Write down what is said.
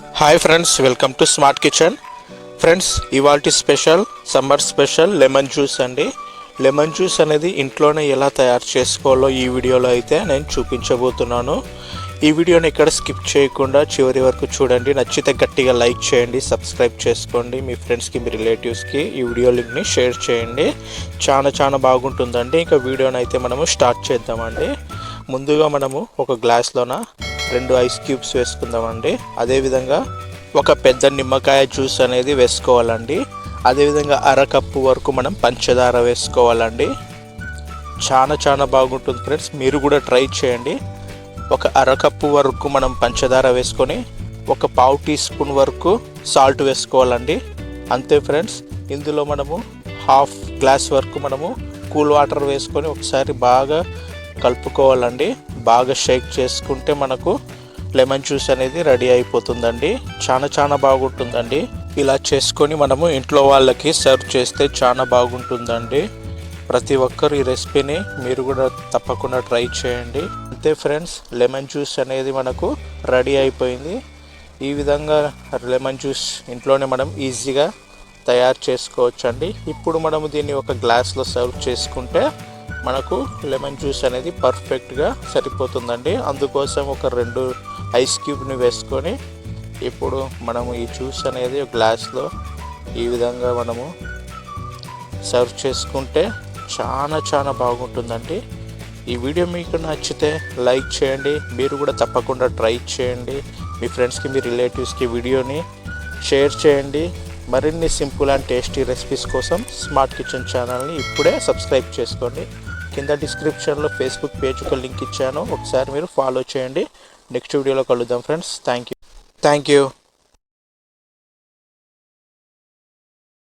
Hi friends welcome to smart kitchen friends ఇవాల్టి special summer special lemon juice అండి. Lemon juice అనేది ఇంట్లోనే ఎలా తయారు చేసుకోవాలో ఈ వీడియోలో అయితే నేను చూపించబోతున్నాను. ఈ వీడియోని ఇక్కడ స్కిప్ చేయకుండా చివరి వరకు చూడండి. నచ్చితే గట్టిగా లైక్ చేయండి సబ్స్క్రైబ్ చేసుకోండి. మీ ఫ్రెండ్స్కి మీ రిలేటివ్స్కి ఈ వీడియో లింక్ని షేర్ చేయండి. చాలా చాలా బాగుంటుందండి. ఇంకా వీడియోని అయితే మనము స్టార్ట్ చేద్దామండి. ముందుగా మనము ఒక గ్లాస్లోన రెండు ఐస్ క్యూబ్స్ వేసుకుందామండి. అదేవిధంగా ఒక పెద్ద నిమ్మకాయ జ్యూస్ అనేది వేసుకోవాలండి. అదేవిధంగా అరకప్పు వరకు మనం పంచదార వేసుకోవాలండి. చాలా చాలా బాగుంటుంది ఫ్రెండ్స్. మీరు కూడా ట్రై చేయండి. ఒక అరకప్పు వరకు మనం పంచదార వేసుకొని ఒక పావు టీ స్పూన్ వరకు సాల్ట్ వేసుకోవాలండి. అంతే ఫ్రెండ్స్. ఇందులో మనము హాఫ్ గ్లాస్ వరకు మనము కూల్ వాటర్ వేసుకొని ఒకసారి బాగా కలుపుకోవాలండి. బాగా షేక్ చేసుకుంటే మనకు లెమన్ జ్యూస్ అనేది రెడీ అయిపోతుందండి. చాలా చాలా బాగుంటుందండి. ఇలా చేసుకొని మనము ఇంట్లో వాళ్ళకి సర్వ్ చేస్తే చాలా బాగుంటుందండి. ప్రతి ఒక్కరు ఈ రెసిపీని మీరు కూడా తప్పకుండా ట్రై చేయండి. అంతే ఫ్రెండ్స్ లెమన్ జ్యూస్ అనేది మనకు రెడీ అయిపోయింది. ఈ విధంగా లెమన్ జ్యూస్ ఇంట్లోనే మనం ఈజీగా తయారు చేసుకోవచ్చండి. ఇప్పుడు మనము దీన్ని ఒక గ్లాస్లో సర్వ్ చేసుకుంటే మనకు లెమన్ జ్యూస్ అనేది పర్ఫెక్ట్గా సరిపోతుందండి. అందుకోసం ఒక రెండు ఐస్ క్యూబ్ని వేసుకొని ఇప్పుడు మనము ఈ జ్యూస్ అనేది గ్లాస్లో ఈ విధంగా మనము సర్వ్ చేసుకుంటే చాలా చాలా బాగుంటుందండి. ఈ వీడియో మీకు నచ్చితే లైక్ చేయండి. మీరు కూడా తప్పకుండా ట్రై చేయండి. మీ ఫ్రెండ్స్కి మీ రిలేటివ్స్కి వీడియోని షేర్ చేయండి. మరిన్ని సింపుల్ అండ్ టేస్టీ రెసిపీస్ కోసం స్మార్ట్ కిచెన్ ఛానల్ని ఇప్పుడే సబ్స్క్రైబ్ చేసుకోండి. కింద డిస్క్రిప్షన్లో ఫేస్బుక్ పేజ్ ఒక లింక్ ఇచ్చాను. ఒకసారి మీరు ఫాలో చేయండి. నెక్స్ట్ వీడియోలో కలుద్దాం friends thank you thank you